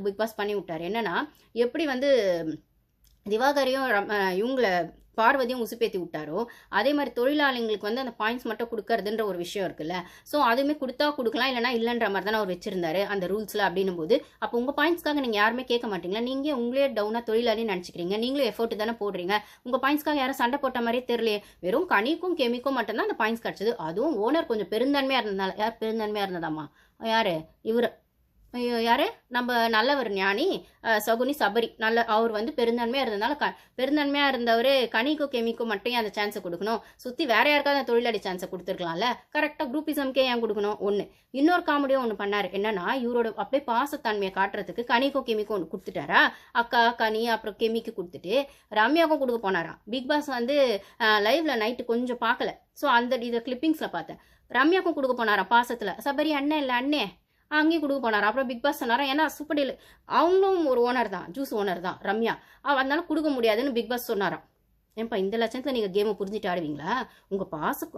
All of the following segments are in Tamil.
அது பிக் பாஸ் பண்ணி விட்டார். என்னன்னா எப்படி வந்து திவாகரையும் ரம்- பார்வதியும் உசுப்பேத்தி விட்டாரோ அதே மாதிரி தொழிலாளிங்களுக்கு வந்து அந்த பாயிண்ட்ஸ் மட்டும் கொடுக்கறதுன்ற ஒரு விஷயம் இருக்குல்ல. ஸோ அதுவுமே கொடுத்தா கொடுக்கலாம் இல்லைனா இல்லைன்ற மாதிரி தானே அவர் வச்சிருந்தாரு அந்த ரூல்ஸில் அப்படின்னும் போது அப்போ உங்கள் பாயிண்ட்ஸ்க்காக நீங்கள் யாருமே கேட்க மாட்டீங்களா? நீங்கள் உங்களே டவுனாக தொழிலாளின்னு நினச்சிக்கிறீங்க. நீங்களும் எஃபோர்ட் தானே போடுறீங்க. உங்கள் பாயிண்ட்ஸ்க்காக யாரும் சண்டை போட்ட மாதிரியே தெரியலையே. வெறும் கனிக்கும் கெமிக்கும் மட்டும்தான் அந்த பாயிண்ட்ஸ் கிடச்சிது. அதுவும் ஓனர் கொஞ்சம் பெருந்தன்மையாக இருந்ததால யார் பெருந்தன்மையாக இருந்ததாம்மா? யார்? இவர். யாரு? நம்ம நல்லவர் ஞானி சகுனி சபரி. நல்ல அவர் வந்து பெருந்தன்மையாக இருந்ததுனால க பெருந்தன்மையாக இருந்தவர் கனிக்கும் கெமிக்கும் மட்டும் அந்த சான்ஸை கொடுக்கணும். சுற்றி வேற யாருக்காவது அந்த தொழிலாளி சான்ஸை கொடுத்துருக்கலாம்ல. கரெக்டாக குரூப்பிசம்க்கே ஏன் கொடுக்கணும்? ஒன்று இன்னொரு காமெடியும் ஒன்று பண்ணார். என்னன்னா இவரோட அப்படியே பாசத்தன்மையை காட்டுறதுக்கு கனிக்கும் கெமிக்கும் ஒன்று கொடுத்துட்டாரா? அக்கா கனி அப்புறம் கெமிக்கு கொடுத்துட்டு ரம்யாவுக்கும் கொடுக்க போனாராம். பிக் பாஸ் வந்து லைவ்ல நைட்டு கொஞ்சம் பார்க்கல. ஸோ அந்த இதை கிளிப்பிங்ஸில் பார்த்தேன். ரம்யாவுக்கும் கொடுக்க போனாராம் பாசத்தில். சபரி அண்ணன் இல்லை அண்ணே. அங்கேயும் கொடுக்க போனார். அப்புறம் பிக் பாஸ் சொன்னாரா ஏன்னா சூப்பர் டீல் அவங்களும் ஒரு ஓனர் தான் ஜூஸ் ஓனர் தான் ரம்யா. அவ அதனால கொடுக்க முடியாதுன்னு பிக் பாஸ் சொன்னாராம். ஏன்பா இந்த லட்சத்தில் நீங்கள் கேமை புரிஞ்சுட்டு ஆடுவீங்களா? உங்கள் பாச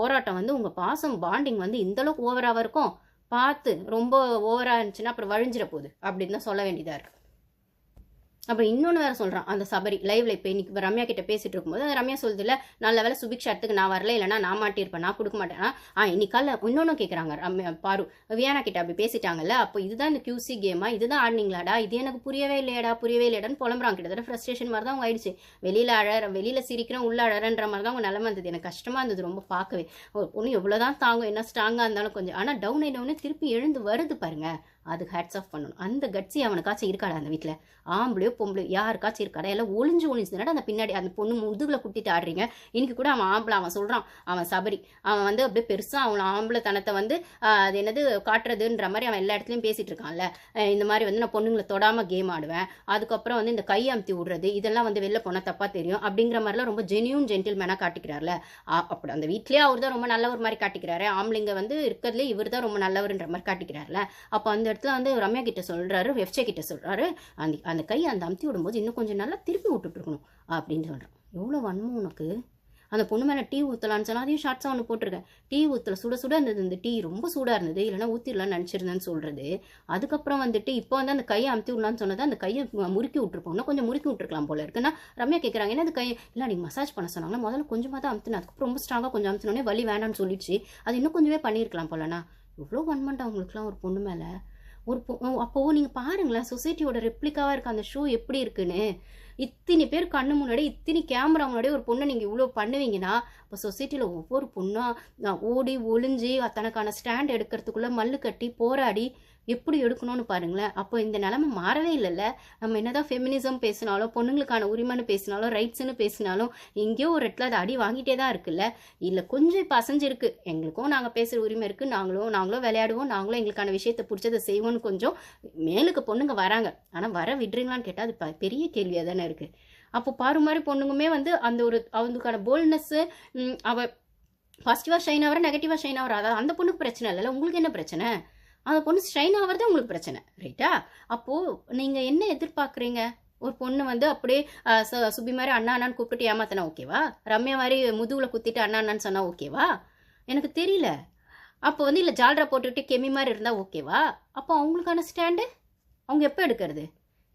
போராட்டம் வந்து உங்கள் பாசம் பாண்டிங் வந்து இந்த அளவுக்கு ஓவராக இருக்கும். பார்த்து ரொம்ப ஓவராக இருந்துச்சுன்னா அப்புறம் வழிஞ்சிட போகுது. அப்படின்னு தான் சொல்ல வேண்டியதாக இருக்குது அப்புறம் இன்னொன்று வேற சொல்கிறான் அந்த சபரி லைவ்ல இப்போ இன்னைக்கு ரம்யா கிட்ட பேசிட்டு இருக்கும்போது அந்த ரம்யா சொல்லுது இல்ல நல்ல வேலை சுபிக்ஷா இடத்துக்கு நான் வரல இல்லைனா நான் மாட்டியிருப்பேன் நான் கொடுக்க மாட்டேன். ஆ இன்னைக்கு காலைல கேட்குறாங்க ரம்யா பாரு வியானா கிட்ட அப்படி பேசிட்டாங்கல்ல அப்போ இதுதான் இந்த கியூசி கேமா இதுதான் ஆடினீங்களாடா இது எனக்கு புரியவே இல்லையாடா புரியவே இல்லையாடான்னு புலம்புறாங்க கிட்டத்தட்ட ஃப்ரஸ்ட்ரேஷன் மாதிரி தான் அவங்க ஆயிடுச்சு. வெளியில அழற வெளியில சிரிக்கிறோம் உள்ள அழறன்ற மாதிரி தான் அவங்க நிலமை இருந்தது. எனக்கு கஷ்டமா இருந்தது ரொம்ப பார்க்கவே. ஒரு பொண்ணு எவ்வளோதான் தாங்கும் என்ன ஸ்ட்ராங்காக இருந்தாலும் கொஞ்சம். ஆனால் டவுன் ஆயிடவுனே திருப்பி எழுந்து வருது பாருங்க. அது ஹேட்ஸ் ஆஃப் பண்ணணும். அந்த கட்சி அவனுக்காச்சும் இருக்காடா அந்த வீட்டில் ஆம்பளையோ பொம்பளையோ யாருக்காச்சும் இருக்காடா எல்லாம் ஒளிஞ்சு ஒளிஞ்சுனாடா அந்த பின்னாடி அந்த பொண்ணு முதுகில் குட்டிட்டு ஆடுறீங்க? இன்னைக்கு கூட அவன் ஆம்பளை அவன் சொல்கிறான் அவன் சபரி. அவன் வந்து அப்படியே பெருசாக அவன் ஆம்பளை தனத்தை வந்து அது என்னது காட்டுறதுன்ற மாதிரி அவன் எல்லா இடத்துலையும் பேசிட்டு இருக்கான்ல. இந்த மாதிரி வந்து நான் பொண்ணுங்களை தொடாமல் கேம் ஆடுவேன். அதுக்கப்புறம் வந்து இந்த கை அமுத்தி விடுறது இதெல்லாம் வந்து வெளில போனால் தப்பாக தெரியும். அப்படிங்கிற மாதிரிலாம் ரொம்ப ஜெனியூன் ஜென்டில்மேனாக காட்டிக்கிறார்ல. ஆ- அப்படி அந்த வீட்லேயே அவர் தான் ரொம்ப நல்லவர் மாதிரி காட்டிக்கிறாரு. ஆம்பளைங்க வந்து இருக்கிறதுலே இவர் தான் ரொம்ப நல்லவர்ன்ற மாதிரி காட்டிக்கிறார்ல. அப்போ அந்த இடத்துல வந்து ரம்யா கிட்ட சொல்கிறாரு எஃப்ஜே கிட்ட சொல்கிறாரு அந்த அந்த கை அந்த அமுத்தி விடும்போது இன்னும் கொஞ்சம் நல்லா திருப்பி விட்டுட்டுருக்கணும் அப்படின்னு சொல்கிறான் எவ்வளோ வன்மம் உனக்கு? அந்த பொண்ணு மேலே டீ ஊற்றலான்னு சொன்னால் அதையும் ஷார்ட்ஸாக ஒன்று போட்டிருக்கேன். டீ ஊற்றல சுட சுட இருந்தது இந்த டீ ரொம்ப சூடாக இருந்தது. இல்லைன்னா ஊற்றிடலாம்னு நினச்சிருந்தேன்னு சொல்கிறது அதுக்கப்புறம் வந்துட்டு இப்போ வந்து அந்த கையை அமுத்தி விடலான்னு சொன்னது அந்த கையை முறுக்கி விட்டுருப்போம். கொஞ்சம் முறுக்கி விட்டுருக்கலாம் போல இருக்குன்னா ரம்யா கேட்குறாங்க ஏன்னா அந்த கை இல்லை நீங்கள் மசாஜ் பண்ண சொன்னாங்களா முதல்ல கொஞ்சமாக தான் அமுத்தினேன் அதுக்கப்புறம் ரொம்ப ஸ்ட்ராங்காக கொஞ்சம் அமுத்தினோடனே வலி வேண்டாம்னு சொல்லிடுச்சு. அது இன்னும் கொஞ்சமே பண்ணியிருக்கலாம் போலண்ணா. இவ்வளோ வன்மண்டா அவங்களுக்குலாம் ஒரு பொண்ணு மேலே. ஒரு பொ அப்போ நீங்கள் பாருங்களேன் சொசைட்டியோட ரெப்ளிக்காவாக இருக்க அந்த ஷூ எப்படி இருக்குன்னு. இத்தனை பேர் கண்ணு முன்னாடி இத்தனை கேமரா முன்னாடி ஒரு பொண்ணை நீங்கள் இவ்வளோ பண்ணுவீங்கன்னா இப்போ சொசைட்டியில் ஒவ்வொரு பொண்ணாக ஓடி ஒளிஞ்சு தனக்கான ஸ்டாண்ட் எடுக்கிறதுக்குள்ளே மல்லு கட்டி போராடி எப்படி எடுக்கணும்னு பாருங்களேன். அப்போ இந்த நிலமை மாறவே இல்லைல்ல. நம்ம என்னதான் ஃபெமினிசம் பேசினாலும் பொண்ணுங்களுக்கான உரிமைன்னு பேசினாலும் ரைட்ஸ்னு பேசினாலும் எங்கேயோ ஒரு இடத்துல அது அடி வாங்கிட்டே தான் இருக்குல்ல. இல்லை கொஞ்சம் இப்போ அசைஞ்சிருக்கு. எங்களுக்கும் நாங்கள் பேசுகிற உரிமை இருக்குது நாங்களும் நாங்களும் விளையாடுவோம். நாங்களும் எங்களுக்கான விஷயத்தை பிடிச்சதை செய்வோம்னு கொஞ்சம் மேலுக்கு பொண்ணுங்க வராங்க. ஆனால் வர விடுறீங்களான்னு கேட்டால் அது ப- பெரிய கேள்வியாக தானே இருக்குது அப்போ பாரு மாதிரி பொண்ணுங்குமே வந்து அந்த ஒரு அவங்களுக்கான போல்ட்னஸ்ஸு அவ பாசிட்டிவாக ஷைன் ஆகிற நெகட்டிவாக ஷைன் ஆகிற அதாவது அந்த பொண்ணுக்கு பிரச்சனை இல்லைல்ல உங்களுக்கு என்ன பிரச்சனை? அந்த பொண்ணு ஷைன் ஆகிறது உங்களுக்கு பிரச்சனை ரைட்டா அப்போது நீங்கள் என்ன எதிர்பார்க்குறீங்க? ஒரு பொண்ணு வந்து அப்படியே சு- சுபி மாதிரி அண்ணா அண்ணான்னு கூப்பிட்டு ஏமாத்தினா ஓகேவா ரம்யா மாதிரி முதுகில் குத்திட்டு அண்ணா அண்ணான்னு சொன்னால் ஓகேவா எனக்கு தெரியல. அப்போ வந்து இல்லை ஜால்ரா போட்டுக்கிட்டு கெமி மாதிரி இருந்தால் ஓகேவா அப்போ அவங்களுக்கான ஸ்டாண்டு அவங்க எப்போ எடுக்கிறது?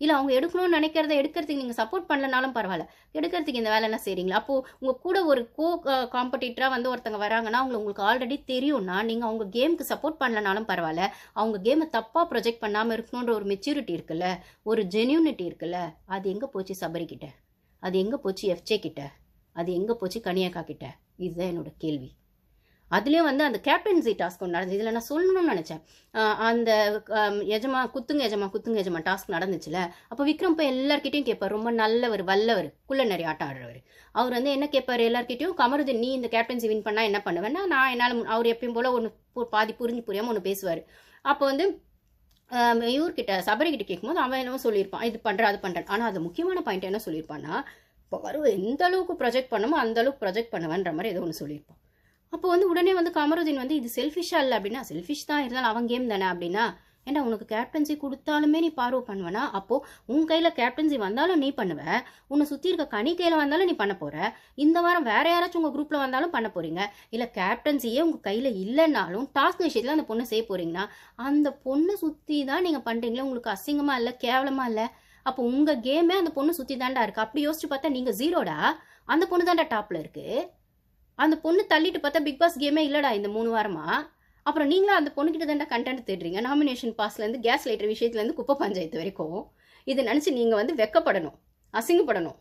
இல்லை அவங்க எடுக்கணும்னு நினைக்கிறத எடுக்கிறதுக்கு நீங்கள் சப்போர்ட் பண்ணலனாலும் பரவாயில்ல. எடுக்கிறதுக்கு இந்த வேலைலாம் செய்கிறீங்களா அப்போது உங்கள் கூட ஒரு கோ காம்படிட்டராக வந்து ஒருத்தங்க வராங்கன்னா அவங்க உங்களுக்கு ஆல்ரெடி தெரியும்னா நீங்கள் அவங்க கேமுக்கு சப்போர்ட் பண்ணலனாலும் பரவாயில்ல. அவங்க கேமை தப்பாக ப்ரொஜெக்ட் பண்ணாமல் இருக்கணுன்ற ஒரு மெச்சூரிட்டி இருக்குல்ல ஒரு ஜென்யூனிட்டி இருக்குல்ல அது எங்கே போச்சு சபரி அது எங்கே போச்சு எஃப்ஜே கிட்ட? அது எங்கே போச்சு கனியாக்கா கிட்ட? இதுதான் என்னோட கேள்வி. அதுலேயும் வந்து அந்த கேப்டன்சி டாஸ்க் ஒன்று நடந்துச்சு. இதில் நான் சொல்லணும்னு நினச்சேன். அந்த எஜமா குத்துங்க எஜமா குத்துங்க எஜமா டாஸ்க் நடந்துச்சுல அப்போ விக்ரம் போய் எல்லார்கிட்டயும் கேட்பார் ரொம்ப நல்லவர் வல்லவர் குள்ள நிறைய ஆட்டம் ஆடுறவர். அவர் வந்து என்ன கேட்பார் எல்லாருக்கிட்டையும் கமருதீன் நீ இந்த கேப்டன்சி வின் பண்ணால் என்ன பண்ணுவேன்னா நான் என்னால் அவர் எப்பயும் போல் ஒன்று பாதி புரிஞ்சு புரியாமல் ஒன்று பேசுவார். அப்போ வந்து இவர்கிட்ட சபரிக்கிட்ட கேட்கும்போது அவன் என்னவோ சொல்லியிருப்பான். இது பண்ணுறேன் அது பண்ணுறேன் ஆனால் அது முக்கியமான பாயிண்ட் என்ன சொல்லியிருப்பான்னா பருவ எந்த அளவுக்கு ப்ரொஜெக்ட் பண்ணமோ அந்த அளவுக்கு ப்ரொஜெக்ட் பண்ணுவேன்ற மாதிரி ஏதோ ஒன்று சொல்லியிருப்பான். அப்போ வந்து உடனே வந்து கமருதீன் வந்து இது செல்ஃபிஷாக இல்லை அப்படின்னா செல்ஃபிஷ் தான் இருந்தாலும் அவன் கேம் தானே அப்படின்னா ஏன்டா உனக்கு கேப்டன்சி கொடுத்தாலுமே நீ பார்வை பண்ணுவனா? அப்போ உன் கையில் கேப்டன்சி வந்தாலும் நீ பண்ணுவ. உன்னை சுற்றி இருக்க கனி கையில் வந்தாலும் நீ பண்ண போகிற இந்த வாரம் வேற யாராச்சும் உங்கள் குரூப்பில் வந்தாலும் பண்ண போறீங்க. இல்லை கேப்டன்சியே உங்கள் கையில் இல்லைன்னாலும் டாஸ்க் விஷயத்தில் அந்த பொண்ணை செய்ய போறீங்கன்னா அந்த பொண்ணை சுற்றி தான் நீங்கள் பண்ணுறீங்களே உங்களுக்கு அசிங்கமாக இல்லை கேவலமாக இல்லை? அப்போ உங்கள் கேமே அந்த பொண்ணு சுற்றி தாண்டா இருக்குது அப்படி யோசிச்சு பார்த்தா நீங்கள் ஜீரோடா அந்த பொண்ணு தாண்டா டாப்பில் இருக்குது அந்த பொண்ணு தள்ளிட்டு பார்த்தா பிக் பாஸ் கேமே இல்லைடா இந்த மூணு வாரமா? அப்புறம் நீங்களும் அந்த பொண்ணுக்கிட்ட தாண்டா கண்டென்ட் தேடுறீங்க? நாமினேஷன் பாஸ்லேருந்து கேஸ் லைட்டர் விஷயத்துலேருந்து குப்பை பஞ்சாயத்து வரைக்கும். இதை நினச்சி நீங்கள் வந்து வெக்கப்படணும். அசிங்கப்படணும்.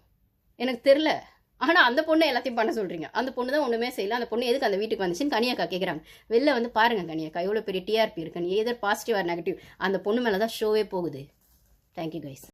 எனக்கு தெரில ஆனால் அந்த பொண்ணை எல்லாத்தையும் பண்ண சொல்கிறீங்க அந்த பொண்ணு தான் ஒன்றுமே செய்யல. அந்த பொண்ணு எதுக்கு அந்த வீட்டுக்கு வந்துச்சுன்னு கனியாக்கா கேட்குறாங்க வெளில வந்து பாருங்க கனியாக்கா. எவ்வளோ பெரிய டிஆர்பி இருக்குன்னு எதர் பாசிட்டிவ் ஆர் நெகட்டிவ் அந்த பொண்ணு மேலே தான் ஷோவே போகுது. Thank you guys